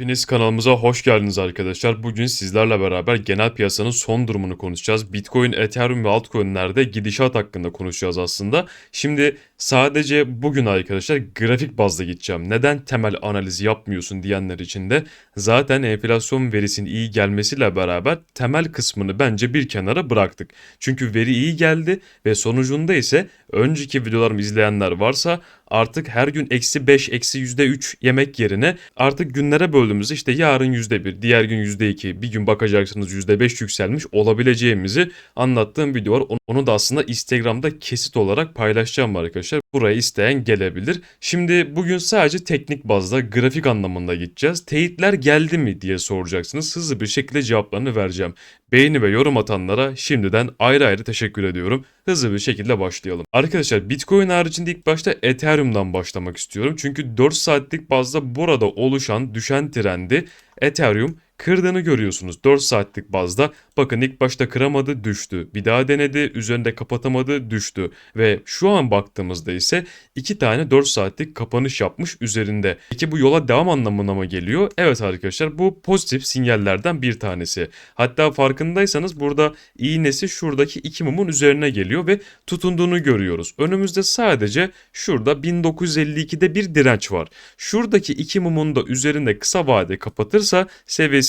Hepiniz kanalımıza hoş geldiniz arkadaşlar. Bugün sizlerle beraber genel piyasanın son durumunu konuşacağız. Bitcoin, Ethereum ve altcoin'lerde gidişat hakkında konuşacağız aslında. Şimdi sadece bugün arkadaşlar grafik bazda gideceğim. Neden temel analizi yapmıyorsun diyenler için de zaten enflasyon verisinin iyi gelmesiyle beraber temel kısmını bence bir kenara bıraktık. Çünkü veri iyi geldi ve sonucunda ise önceki videolarımı izleyenler varsa artık her gün eksi 5, eksi yüzde 3 yemek yerine artık günlere böldüğümüzde işte yarın yüzde 1, diğer gün yüzde 2, bir gün bakacaksınız yüzde 5 yükselmiş olabileceğimizi anlattığım video var. Onu da aslında Instagram'da kesit olarak paylaşacağım arkadaşlar. Buraya isteyen gelebilir. Şimdi bugün sadece teknik bazda grafik anlamında gideceğiz. Teyitler geldi mi diye soracaksınız. Hızlı bir şekilde cevaplarını vereceğim. Beğeni ve yorum atanlara şimdiden ayrı ayrı teşekkür ediyorum. Hızlı bir şekilde başlayalım. Arkadaşlar Bitcoin haricinde ilk başta Ethereum'dan başlamak istiyorum. Çünkü 4 saatlik bazda burada oluşan düşen trendi Ethereum kırdığını görüyorsunuz 4 saatlik bazda. Bakın ilk başta kıramadı düştü. Bir daha denedi üzerinde kapatamadı düştü. Ve şu an baktığımızda ise 2 tane 4 saatlik kapanış yapmış üzerinde. Peki bu yola devam anlamına mı geliyor? Evet arkadaşlar bu pozitif sinyallerden bir tanesi. Hatta farkındaysanız burada iğnesi şuradaki iki mumun üzerine geliyor ve tutunduğunu görüyoruz. Önümüzde sadece şurada 1952'de bir direnç var. Şuradaki iki mumun da üzerinde kısa vade kapatırsa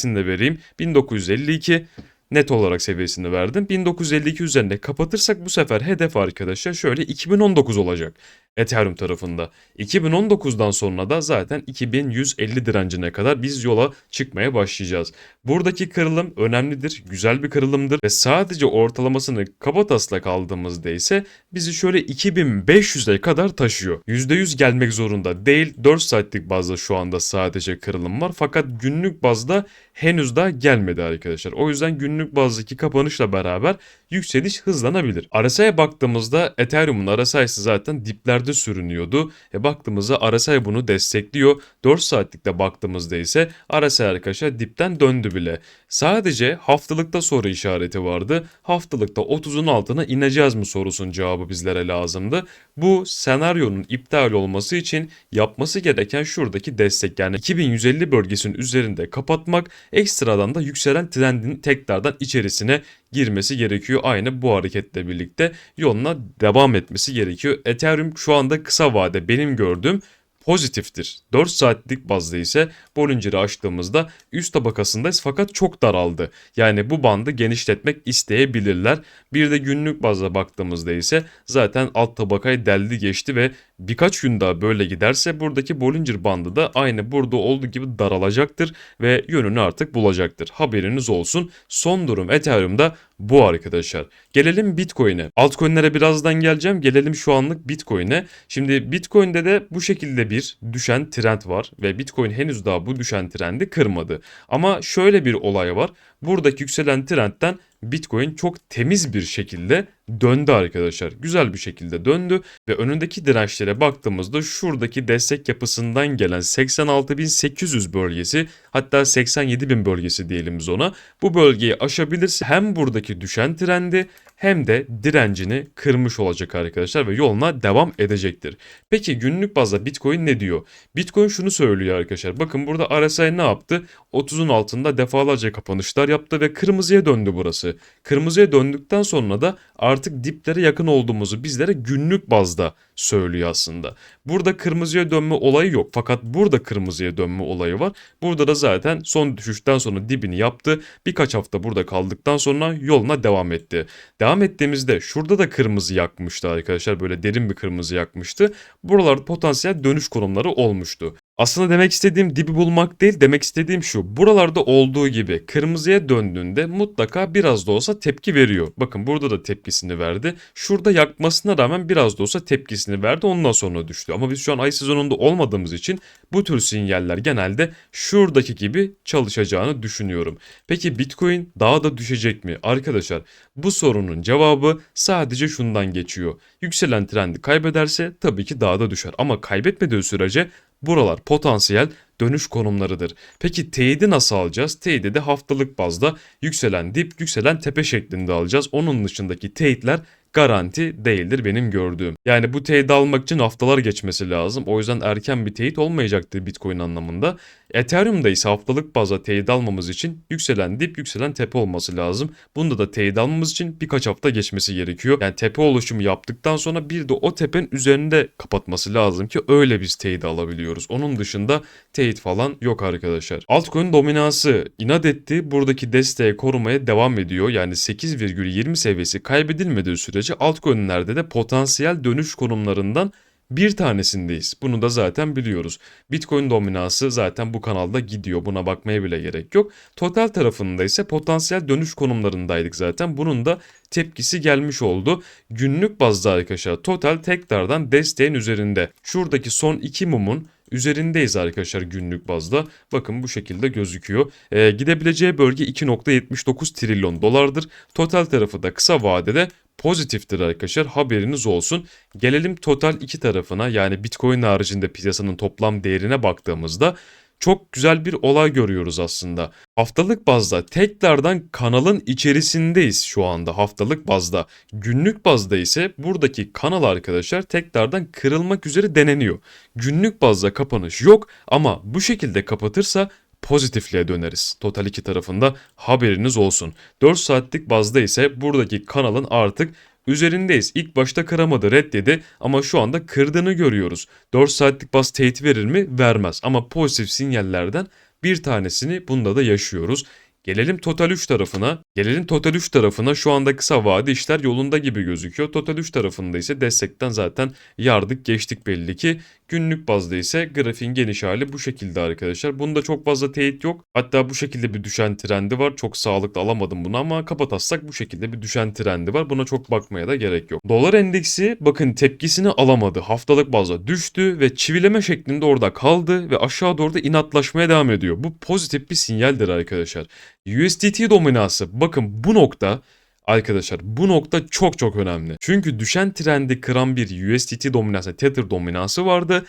seviyesini de vereyim. 1952 net olarak seviyesini verdim. 1952 üzerinde kapatırsak bu sefer hedef arkadaşlar şöyle 2019 olacak. Ethereum tarafında. 2019'dan sonra da zaten 2150 direncine kadar biz yola çıkmaya başlayacağız. Buradaki kırılım önemlidir, güzel bir kırılımdır ve sadece ortalamasını kabatasla kaldığımızda ise bizi şöyle 2500'e kadar taşıyor. %100 gelmek zorunda değil. 4 saatlik bazda şu anda sadece kırılım var fakat günlük bazda henüz daha gelmedi arkadaşlar. O yüzden günlük bazdaki kapanışla beraber yükseliş hızlanabilir. RSI'ye baktığımızda Ethereum'un RSI'si zaten diplerde sürünüyordu. E baktığımızda RSI bunu destekliyor. 4 saatlikte baktığımızda ise RSI arkadaşlar dipten döndü bile. Sadece haftalıkta soru işareti vardı. Haftalıkta 30'un altına ineceğiz mi sorusunun cevabı bizlere lazımdı. Bu senaryonun iptal olması için yapması gereken şuradaki destek yani 2150 bölgesinin üzerinde kapatmak ekstradan da yükselen trendin tekrardan içerisine girmesi gerekiyor. Aynı bu hareketle birlikte yoluna devam etmesi gerekiyor. Ethereum şu anda kısa vade benim gördüğüm pozitiftir. 4 saatlik bazda ise Bollinger'ı açtığımızda üst tabakasındayız fakat çok daraldı. Yani bu bandı genişletmek isteyebilirler. Bir de günlük bazda baktığımızda ise zaten alt tabakayı deldi geçti ve birkaç gün daha böyle giderse buradaki Bollinger bandı da aynı burada olduğu gibi daralacaktır ve yönünü artık bulacaktır. Haberiniz olsun. Son durum Ethereum'da bu arkadaşlar. Gelelim Bitcoin'e. Altcoin'lere birazdan geleceğim. Gelelim şu anlık Bitcoin'e. Şimdi Bitcoin'de de bu şekilde bir düşen trend var ve Bitcoin henüz daha bu düşen trendi kırmadı. Ama şöyle bir olay var. Buradaki yükselen trendten Bitcoin çok temiz bir şekilde döndü arkadaşlar. Güzel bir şekilde döndü ve önündeki dirençlere baktığımızda şuradaki destek yapısından gelen 86.800 bölgesi hatta 87.000 bölgesi diyelim biz ona. Bu bölgeyi aşabilirse hem buradaki düşen trendi hem de direncini kırmış olacak arkadaşlar ve yoluna devam edecektir. Peki günlük bazda Bitcoin ne diyor? Bitcoin şunu söylüyor arkadaşlar. Bakın burada RSI ne yaptı? 30'un altında defalarca kapanışlar yaptı ve kırmızıya döndü burası. Kırmızıya döndükten sonra da artık diplere yakın olduğumuzu bizlere günlük bazda söylüyor aslında. Burada kırmızıya dönme olayı yok fakat burada kırmızıya dönme olayı var. Burada da zaten son düşüşten sonra dibini yaptı. Birkaç hafta burada kaldıktan sonra yoluna devam etti. Devam ettiğimizde şurada da kırmızı yakmıştı arkadaşlar. Böyle derin bir kırmızı yakmıştı. Buralarda potansiyel dönüş konumları olmuştu. Aslında demek istediğim dibi bulmak değil demek istediğim şu. Buralarda olduğu gibi kırmızıya döndüğünde mutlaka biraz da olsa tepki veriyor. Bakın burada da tepkisini verdi. Şurada yakmasına rağmen biraz da olsa tepkisini verdi ondan sonra düştü. Ama biz şu an ay sezonunda olmadığımız için bu tür sinyaller genelde şuradaki gibi çalışacağını düşünüyorum. Peki Bitcoin daha da düşecek mi? Arkadaşlar bu sorunun cevabı sadece şundan geçiyor. Yükselen trendi kaybederse tabii ki daha da düşer. Ama kaybetmediği sürece Buralar potansiyel dönüş konumlarıdır. Peki teyidi nasıl alacağız? Teyidi de haftalık bazda yükselen dip, yükselen tepe şeklinde alacağız. Onun dışındaki teyitler garanti değildir benim gördüğüm. Yani bu teyit almak için haftalar geçmesi lazım. O yüzden erken bir teyit olmayacaktır Bitcoin anlamında. Ethereum'da ise haftalık bazda teyit almamız için yükselen dip yükselen tepe olması lazım. Bunda da teyit almamız için birkaç hafta geçmesi gerekiyor. Yani tepe oluşumu yaptıktan sonra bir de o tepenin üzerinde kapatması lazım ki öyle biz teyit alabiliyoruz. Onun dışında teyit falan yok arkadaşlar. Altcoin dominansı inat etti. Buradaki desteği korumaya devam ediyor. Yani 8,20 seviyesi kaybedilmediği sürece altcoin'lerde de potansiyel dönüş konumlarından bir tanesindeyiz. Bunu da zaten biliyoruz. Bitcoin dominansı zaten bu kanalda gidiyor. Buna bakmaya bile gerek yok. Total tarafında ise potansiyel dönüş konumlarındaydık zaten. Bunun da tepkisi gelmiş oldu. Günlük bazda arkadaşlar total tekrardan desteğin üzerinde. Şuradaki son iki mumun üzerindeyiz arkadaşlar günlük bazda. Bakın bu şekilde gözüküyor. Ee, gidebileceği bölge 2.79 trilyon dolardır. Total tarafı da kısa vadede pozitiftir arkadaşlar haberiniz olsun. Gelelim total iki tarafına yani Bitcoin haricinde piyasanın toplam değerine baktığımızda çok güzel bir olay görüyoruz aslında. Haftalık bazda tekrardan kanalın içerisindeyiz şu anda haftalık bazda. Günlük bazda ise buradaki kanal arkadaşlar tekrardan kırılmak üzere deneniyor. Günlük bazda kapanış yok ama bu şekilde kapatırsa pozitifliğe döneriz. Total 2 tarafında haberiniz olsun. 4 saatlik bazda ise buradaki kanalın artık üzerindeyiz. İlk başta kıramadı reddedi ama şu anda kırdığını görüyoruz. 4 saatlik baz teyit verir mi? Vermez ama pozitif sinyallerden bir tanesini bunda da yaşıyoruz. Gelelim Total 3 tarafına. Gelelim Total 3 tarafına. Şu anda kısa vade işler yolunda gibi gözüküyor. Total 3 tarafında ise destekten zaten yardık geçtik belli ki. Günlük bazda ise grafiğin geniş hali bu şekilde arkadaşlar. Bunda çok fazla teyit yok. Hatta bu şekilde bir düşen trendi var. Çok sağlıklı alamadım bunu ama kapatarsak bu şekilde bir düşen trendi var. Buna çok bakmaya da gerek yok. Dolar endeksi bakın tepkisini alamadı. Haftalık bazda düştü ve çivileme şeklinde orada kaldı ve aşağı doğru da inatlaşmaya devam ediyor. Bu pozitif bir sinyaldir arkadaşlar. USDT dominansı bakın bu nokta Arkadaşlar bu nokta çok çok önemli. Çünkü düşen trendi kıran bir USDT dominansı, Tether dominansı vardı.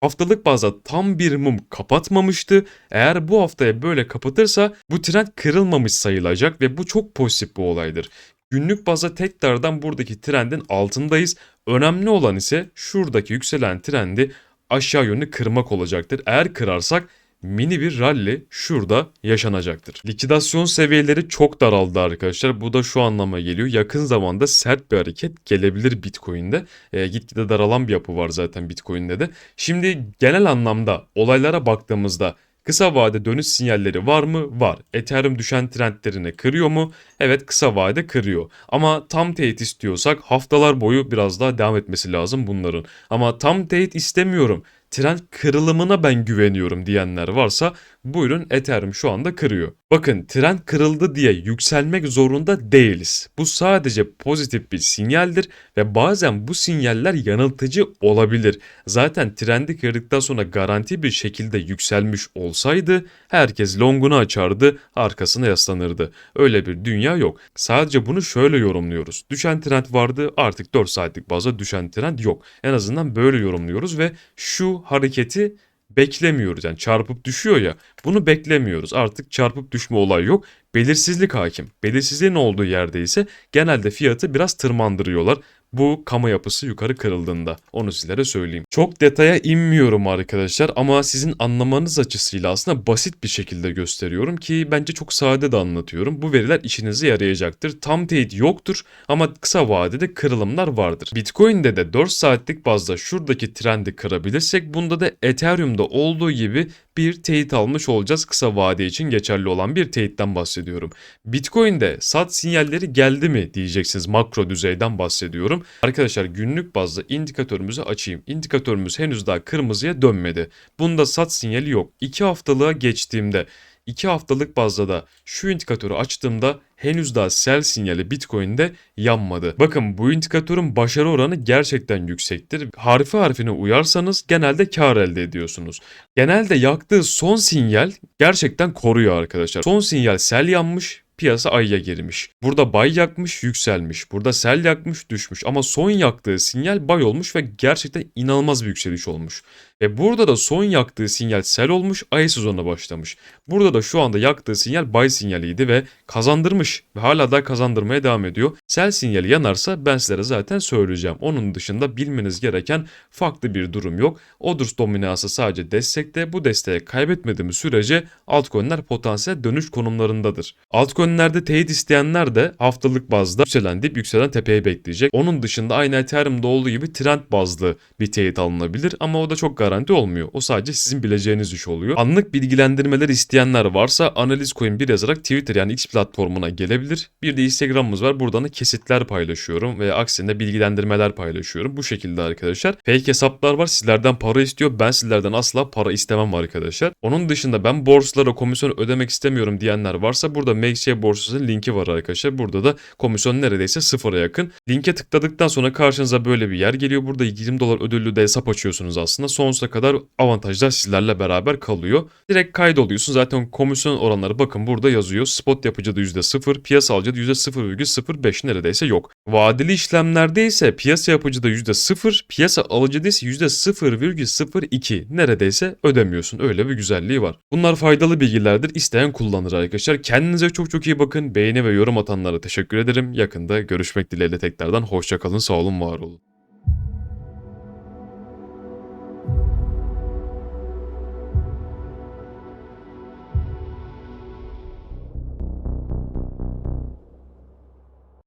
Haftalık bazda tam bir mum kapatmamıştı. Eğer bu haftaya böyle kapatırsa bu trend kırılmamış sayılacak ve bu çok pozitif bir olaydır. Günlük bazda tekrardan buradaki trendin altındayız. Önemli olan ise şuradaki yükselen trendi aşağı yönlü kırmak olacaktır. Eğer kırarsak mini bir rally şurada yaşanacaktır. Likidasyon seviyeleri çok daraldı arkadaşlar. Bu da şu anlama geliyor. Yakın zamanda sert bir hareket gelebilir Bitcoin'de. E, gitgide daralan bir yapı var zaten Bitcoin'de de. Şimdi genel anlamda olaylara baktığımızda Kısa vade dönüş sinyalleri var mı? Var. Ethereum düşen trendlerini kırıyor mu? Evet kısa vade kırıyor. Ama tam teyit istiyorsak haftalar boyu biraz daha devam etmesi lazım bunların. Ama tam teyit istemiyorum trend kırılımına ben güveniyorum diyenler varsa buyurun Ethereum şu anda kırıyor. Bakın trend kırıldı diye yükselmek zorunda değiliz. Bu sadece pozitif bir sinyaldir ve bazen bu sinyaller yanıltıcı olabilir. Zaten trendi kırdıktan sonra garanti bir şekilde yükselmiş olsaydı herkes longunu açardı, arkasına yaslanırdı. Öyle bir dünya yok. Sadece bunu şöyle yorumluyoruz. Düşen trend vardı artık 4 saatlik bazda düşen trend yok. En azından böyle yorumluyoruz ve şu hareketi beklemiyoruz. Yani çarpıp düşüyor ya bunu beklemiyoruz. Artık çarpıp düşme olayı yok. Belirsizlik hakim. Belirsizliğin olduğu yerde ise genelde fiyatı biraz tırmandırıyorlar bu kamu yapısı yukarı kırıldığında. Onu sizlere söyleyeyim. Çok detaya inmiyorum arkadaşlar ama sizin anlamanız açısıyla aslında basit bir şekilde gösteriyorum ki bence çok sade de anlatıyorum. Bu veriler işinize yarayacaktır. Tam teyit yoktur ama kısa vadede kırılımlar vardır. Bitcoin'de de 4 saatlik bazda şuradaki trendi kırabilirsek bunda da Ethereum'da olduğu gibi bir teyit almış olacağız. Kısa vade için geçerli olan bir teyitten bahsediyorum. Bitcoin'de sat sinyalleri geldi mi diyeceksiniz makro düzeyden bahsediyorum. Arkadaşlar günlük bazda indikatörümüzü açayım. İndikatörümüz henüz daha kırmızıya dönmedi. Bunda sat sinyali yok. 2 haftalığa geçtiğimde 2 haftalık bazda da şu indikatörü açtığımda henüz daha sell sinyali Bitcoin'de yanmadı. Bakın bu indikatörün başarı oranı gerçekten yüksektir. Harfi harfine uyarsanız genelde kar elde ediyorsunuz. Genelde yaktığı son sinyal gerçekten koruyor arkadaşlar. Son sinyal sell yanmış piyasa ayya girmiş. Burada bay yakmış yükselmiş. Burada sel yakmış düşmüş. Ama son yaktığı sinyal bay olmuş ve gerçekten inanılmaz bir yükseliş olmuş. Ve burada da son yaktığı sinyal sel olmuş, ay sezonuna başlamış. Burada da şu anda yaktığı sinyal bay sinyaliydi ve kazandırmış ve hala da kazandırmaya devam ediyor. Sel sinyali yanarsa ben sizlere zaten söyleyeceğim. Onun dışında bilmeniz gereken farklı bir durum yok. Odurs dominansı sadece destekte. Bu desteği kaybetmediğimiz sürece altcoin'ler potansiyel dönüş konumlarındadır. Altcoin'lerde teyit isteyenler de haftalık bazda yükselen dip yükselen tepeyi bekleyecek. Onun dışında aynı Ethereum'da olduğu gibi trend bazlı bir teyit alınabilir ama o da çok garanti olmuyor. O sadece sizin bileceğiniz iş oluyor. Anlık bilgilendirmeler isteyenler varsa analiz coin bir yazarak Twitter yani X platformuna gelebilir. Bir de Instagram'ımız var. Buradan da kesitler paylaşıyorum ve aksine bilgilendirmeler paylaşıyorum. Bu şekilde arkadaşlar. Fake hesaplar var. Sizlerden para istiyor. Ben sizlerden asla para istemem arkadaşlar. Onun dışında ben borsalara komisyon ödemek istemiyorum diyenler varsa burada MakeShare borsasının linki var arkadaşlar. Burada da komisyon neredeyse sıfıra yakın. Linke tıkladıktan sonra karşınıza böyle bir yer geliyor. Burada 20 dolar ödüllü de hesap açıyorsunuz aslında. Sonsuza kadar avantajlar sizlerle beraber kalıyor. Direkt kaydoluyorsun. Zaten komisyon oranları bakın burada yazıyor. Spot yapıcıda %0, piyasa alıcıda %0,05 neredeyse yok. Vadeli işlemlerde ise piyasa yapıcıda %0, piyasa alıcıda ise %0,02 neredeyse ödemiyorsun. Öyle bir güzelliği var. Bunlar faydalı bilgilerdir. İsteyen kullanır arkadaşlar. Kendinize çok çok iyi bakın. Beğeni ve yorum atanlara teşekkür ederim. Yakında görüşmek dileğiyle tekrardan. Hoşçakalın, sağ olun, var olun.